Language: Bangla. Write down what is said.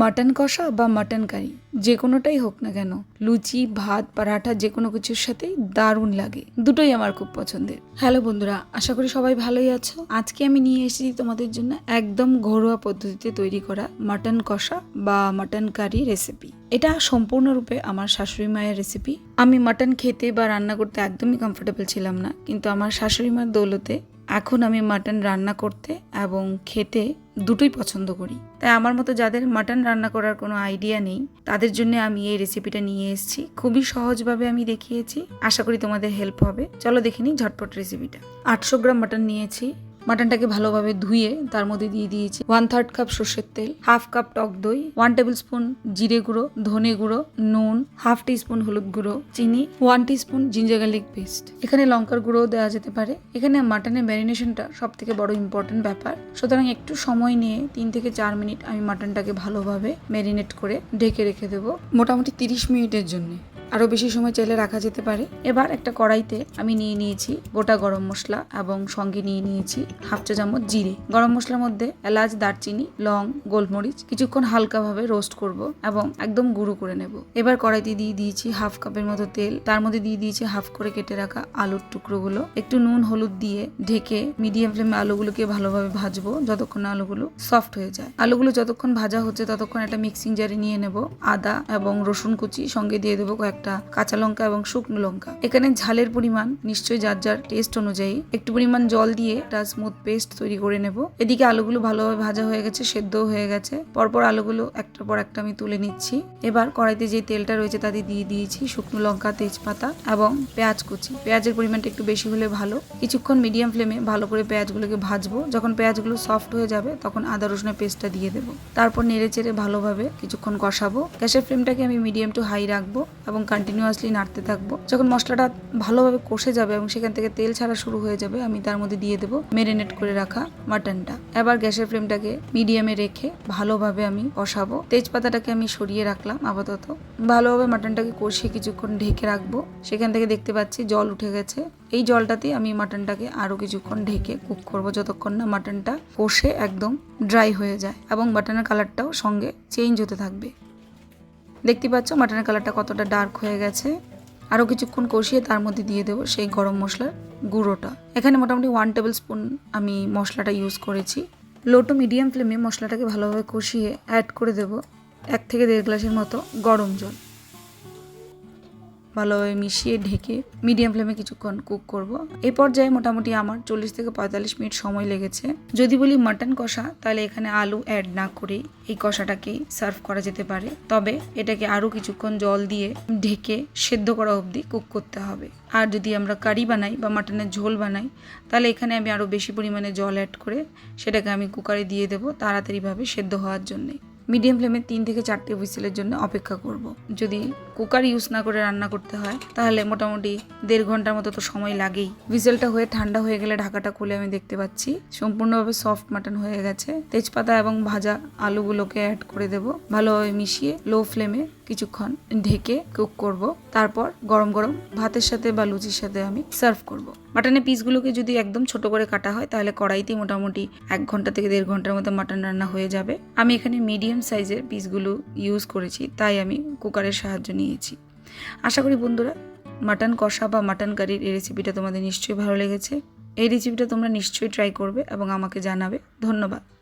মাটন কষা বা মাটন কারি, যে কোনোটাই হোক না কেন, লুচি, ভাত, পরাঠা, যে কোনো কিছুর সাথেই দারুণ লাগে। দুটোই আমার খুব পছন্দের। হ্যালো বন্ধুরা, আশা করি সবাই ভালোই আছো। আজকে আমি নিয়ে এসেছি তোমাদের জন্য একদম ঘরোয়া পদ্ধতিতে তৈরি করা মাটন কষা বা মাটন কারি রেসিপি এটা সম্পূর্ণরূপে আমার শাশুড়ি মায়ের রেসিপি আমি মাটন খেতে বা রান্না করতে একদমই কমফোর্টেবল ছিলাম না, কিন্তু আমার শাশুড়ি মার দৌলতে এখন আমি মাটন রান্না করতে এবং খেতে দুটোই পছন্দ করি। তাই আমার মতো যাদের মাটন রান্না করার কোনো আইডিয়া নেই, তাদের জন্য আমি এই রেসিপিটা নিয়ে এসেছি। খুবই সহজভাবে আমি দেখিয়েছি। আশা করি তোমাদের হেল্প হবে। চলো দেখে নিই ঝটপট রেসিপিটা। আটশো গ্রাম মাটন নিয়েছি। মাটনটাকে ভালোভাবে ধুয়ে তার মধ্যে দিয়ে দিয়েছি ওয়ান থার্ড কাপ সর্ষের তেল হাফ কাপ টক দই ওয়ান টেবিল স্পুন জিরে গুঁড়ো, ধনে গুঁড়ো, নুন হাফ টি স্পুন হলুদ গুঁড়ো, চিনি one teaspoon ginger garlic paste এখানে লঙ্কার গুঁড়ো দেওয়া যেতে পারে। এখানে মাটনের ম্যারিনেশনটা সব থেকে বড় ইম্পর্টেন্ট ব্যাপার। সুতরাং একটু সময় নিয়ে তিন থেকে চার মিনিট আমি মাটনটাকে ভালোভাবে ম্যারিনেট করে ঢেকে রেখে দেবো। মোটামুটি তিরিশ মিনিটের জন্য। আরও বেশি সময় চাইলে রাখা যেতে পারে। এবার একটা কড়াইতে আমি নিয়ে নিয়েছি গোটা গরম মশলা এবং সঙ্গে নিয়ে নিয়েছি হাফ চা চামচ জিরে। গরম মশলার মধ্যে এলাচ, দারচিনি, লং, গোলমরিচ কিছুক্ষণ হালকাভাবে রোস্ট করব এবং একদম গুঁড়ো করে নেব। এবার কড়াইতে দিয়ে দিয়েছি হাফ কাপের মতো তেল। তার মধ্যে দিয়ে দিয়েছি হাফ করে কেটে রাখা আলুর টুকরোগুলো। একটু নুন, হলুদ দিয়ে ঢেকে মিডিয়াম ফ্লেমে আলুগুলোকে ভালোভাবে ভাজবো যতক্ষণ আলুগুলো সফট হয়ে যায়। আলুগুলো যতক্ষণ ভাজা হচ্ছে ততক্ষণ একটা মিক্সিং জারে নিয়ে নেব। আদা এবং রসুন কুচি সঙ্গে দিয়ে দেবো কয়েকটা কাঁচা লঙ্কা এবং শুকনো লঙ্কা। এখানে ঝালের পরিমাণ নিশ্চয়ই যার যার টেস্ট অনুযায়ী। একটু পরিমাণ জল দিয়ে একটা স্মুথ পেস্ট তৈরি করে নেব। এদিকে আলুগুলো ভালোভাবে ভাজা হয়ে গেছে, সেদ্ধও হয়ে গেছে। পরপর আলুগুলো একটার পর একটা আমি তুলে নিচ্ছি। এবার কড়াইতে যে তেলটা রয়েছে তাতে দিয়ে দিয়েছি শুকনো লঙ্কা, তেজপাতা এবং পেঁয়াজ কুচি। পেঁয়াজের পরিমাণটা একটু বেশি হলে ভালো। কিছুক্ষণ মিডিয়াম ফ্লেমে ভালো করে পেঁয়াজগুলোকে ভাজবো। যখন পেঁয়াজগুলো সফট হয়ে যাবে তখন আদা, রসুনের পেস্টটা দিয়ে দেবো। তারপর নেড়ে চেড়ে ভালোভাবে কিছুক্ষণ কষাবো। গ্যাসের ফ্লেমটাকে আমি মিডিয়াম টু হাই রাখব এবং কন্টিনিউয়াসলি নাড়তে থাকব। যখন মশলাটা ভালোভাবে কষে যাবে এবং সেখান থেকে তেল ছাড়া শুরু হয়ে যাবে, আমি তার মধ্যে দিয়ে দেবো মেরিনেট করে রাখা মাটনটা এবার গ্যাসের ফ্লেমটাকে মিডিয়ামে রেখে ভালোভাবে আমি কষাবো। তেজপাতাটাকে আমি সরিয়ে রাখলাম আপাতত। ভালোভাবে মাটনটাকে কষিয়ে কিছুক্ষণ ঢেকে রাখব। সেখান থেকে দেখতে পাচ্ছি জল উঠে গেছে। এই জলটাতে আমি মাটনটাকে আরও কিছুক্ষণ ঢেকে কুক করব যতক্ষণ না মাটনটা কষে একদম ড্রাই হয়ে যায় এবং মাটনের কালারটাও সঙ্গে চেঞ্জ হতে থাকবে। দেখতে পাচ্ছ মাটনের কালারটা কতটা ডার্ক হয়ে গেছে। আরও কিছুক্ষণ কষিয়ে তার মধ্যে দিয়ে দেবো সেই গরম মশলার গুঁড়োটা। এখানে মোটামুটি ওয়ান টেবিল স্পুন আমি মশলাটা ইউজ করেছি। লো টু মিডিয়াম ফ্লেমে মশলাটাকে ভালোভাবে কষিয়ে অ্যাড করে দেব। এক থেকে দেড় গ্লাসের মতো গরম জল। ভালোভাবে মিশিয়ে ঢেকে মিডিয়াম ফ্লেমে কিছুক্ষণ কুক করব। এই পর্যায়ে মোটামুটি আমার চল্লিশ থেকে পঁয়তাল্লিশ মিনিট সময় লেগেছে। যদি বলি মাটন কষা, তাহলে এখানে আলু অ্যাড না করেই এই কষাটাকেই সার্ভ করা যেতে পারে। তবে এটাকে আরও কিছুক্ষণ জল দিয়ে ঢেকে সেদ্ধ করা অবধি কুক করতে হবে। আর যদি আমরা কারি বানাই বা মাটনের ঝোল বানাই, তাহলে এখানে আমি আরও বেশি পরিমাণে জল অ্যাড করে সেটাকে আমি কুকারে দিয়ে দেবো তাড়াতাড়িভাবে সেদ্ধ হওয়ার জন্যে। মিডিয়াম ফ্লেমে তিন থেকে চারটে হুইসেলের জন্য অপেক্ষা করব। যদি কুকার ইউজ না করে রান্না করতে হয়, তাহলে মোটামুটি দেড় ঘণ্টার মতো তো সময় লাগেই। হুইসেলটা হয়ে ঠান্ডা হয়ে গেলে ঢাকাটা খুলে আমি দেখতে পাচ্ছি। সম্পূর্ণভাবে সফট মাটন হয়ে গেছে। তেজপাতা এবং ভাজা আলুগুলোকে অ্যাড করে দেব। ভালোভাবে মিশিয়ে লো ফ্লেমে কিছুক্ষণ ঢেকে কুক করব। তারপর গরম গরম ভাতের সাথে বা লুচির সাথে আমি সার্ভ করব। মাটনের পিসগুলোকে যদি একদম ছোট করে কাটা হয়, তাহলে কড়াইতেই মোটামুটি এক ঘণ্টা থেকে দেড় ঘণ্টার মতো মাটন রান্না হয়ে যাবে। আমি এখানে মিডিয়াম সাইজের পিসগুলো ইউজ করেছি, তাই আমি কুকারের সাহায্য নিয়েছি। আশা করি বন্ধুরা, মাটন কষা বা মাটন কারির এই রেসিপিটা তোমাদের নিশ্চয়ই ভালো লেগেছে। এই রেসিপিটা তোমরা নিশ্চয়ই ট্রাই করবে এবং আমাকে জানাবে। ধন্যবাদ।